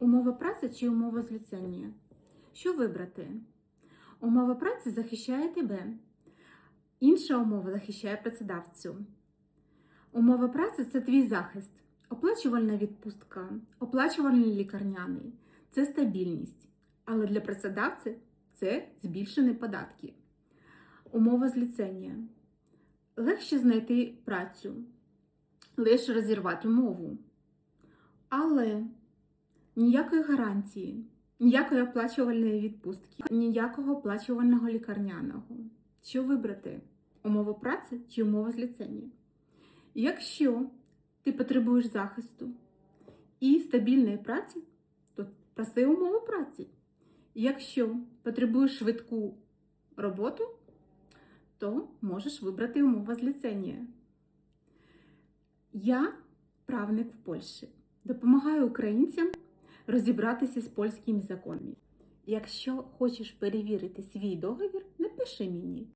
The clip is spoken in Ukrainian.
Умова праці чи умова зліцення? Що вибрати? Умова праці захищає тебе. Інша умова захищає працедавцю. Умова праці це твій захист. Оплачувальна відпустка, оплачувальний лікарняний це стабільність. Але для працедавця це збільшені податки. Умова зліцення. Легше знайти працю, легше розірвати умову. Але ніякої гарантії, ніякої оплачувальної відпустки, ніякого оплачувального лікарняного. Що вибрати? Умова праці чи умова зліцення? Якщо ти потребуєш захисту і стабільної праці, то проси умову праці. Якщо потребуєш швидку роботу, то можеш вибрати умову зліцення. Я правник в Польщі. Допомагаю українцям розібратися з польськими законами. Якщо хочеш перевірити свій договір, напиши мені.